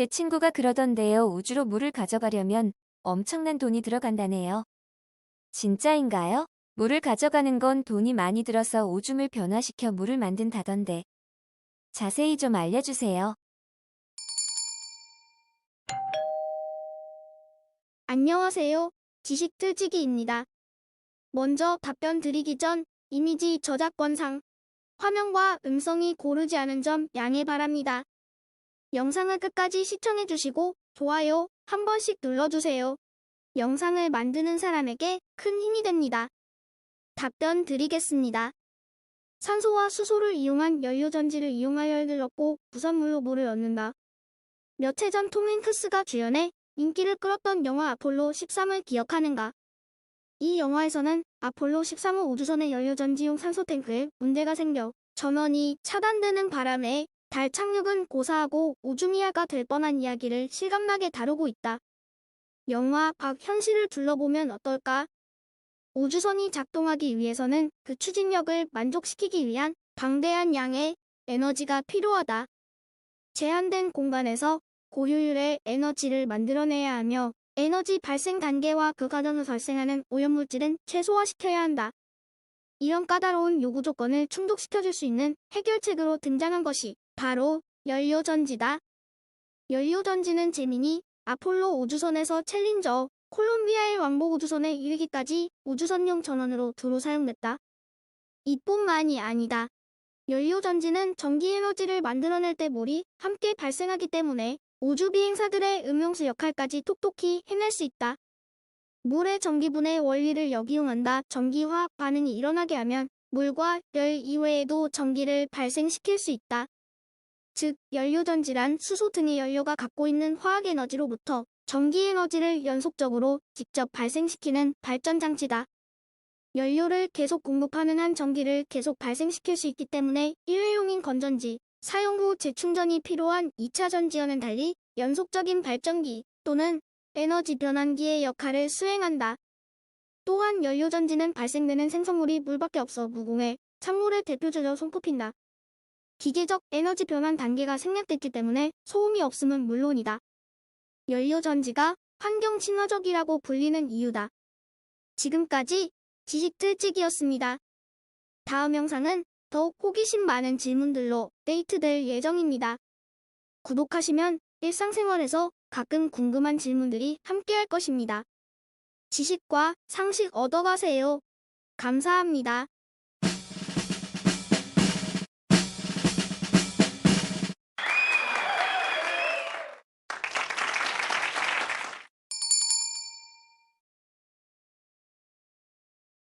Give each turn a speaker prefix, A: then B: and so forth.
A: 제 친구가 그러던데요. 우주로 물을 가져가려면 엄청난 돈이 들어간다네요. 진짜인가요? 물을 가져가는 건 돈이 많이 들어서 오줌을 변화시켜 물을 만든다던데. 자세히 좀 알려주세요.
B: 안녕하세요. 지식틀치기입니다. 먼저 답변 드리기 전 이미지 저작권상 화면과 음성이 고르지 않은 점 양해 바랍니다. 영상을 끝까지 시청해주시고 좋아요 한 번씩 눌러주세요. 영상을 만드는 사람에게 큰 힘이 됩니다. 답변 드리겠습니다. 산소와 수소를 이용한 연료전지를 이용하여 열을 얻고 부산물로 물을 얻는다. 몇 해 전 톰 행크스가 주연해 인기를 끌었던 영화 아폴로 13을 기억하는가? 이 영화에서는 아폴로 13호 우주선의 연료전지용 산소 탱크에 문제가 생겨 전원이 차단되는 바람에 달 착륙은 고사하고 우주미아가 될 뻔한 이야기를 실감나게 다루고 있다. 영화 밖 현실을 둘러보면 어떨까? 우주선이 작동하기 위해서는 그 추진력을 만족시키기 위한 방대한 양의 에너지가 필요하다. 제한된 공간에서 고효율의 에너지를 만들어내야 하며 에너지 발생 단계와 그 과정에서 발생하는 오염물질은 최소화시켜야 한다. 이런 까다로운 요구 조건을 충족시켜줄 수 있는 해결책으로 등장한 것이 바로 연료전지다. 연료전지는 재민이 아폴로 우주선에서 챌린저, 콜롬비아의 왕복 우주선에 이르기까지 우주선용 전원으로 두루 사용됐다. 이뿐만이 아니다. 연료전지는 전기에너지를 만들어낼 때 물이 함께 발생하기 때문에 우주 비행사들의 음용수 역할까지 톡톡히 해낼 수 있다. 물의 전기분해 원리를 역이용한다. 전기화학 반응이 일어나게 하면 물과 열 이외에도 전기를 발생시킬 수 있다. 즉, 연료전지란 수소 등의 연료가 갖고 있는 화학 에너지로부터 전기 에너지를 연속적으로 직접 발생시키는 발전 장치다. 연료를 계속 공급하는 한 전기를 계속 발생시킬 수 있기 때문에 일회용인 건전지, 사용 후 재충전이 필요한 2차 전지와는 달리 연속적인 발전기 또는 에너지 변환기의 역할을 수행한다. 또한 연료전지는 발생되는 생성물이 물밖에 없어 무공해 찬물의 대표적으로 손꼽힌다. 기계적 에너지 변환 단계가 생략됐기 때문에 소음이 없음은 물론이다. 연료전지가 환경 친화적이라고 불리는 이유다. 지금까지 지식틀찍이었습니다. 다음 영상은 더욱 호기심 많은 질문들로 데이트될 예정입니다. 구독하시면 일상생활에서 가끔 궁금한 질문들이 함께할 것입니다. 지식과 상식 얻어가세요. 감사합니다.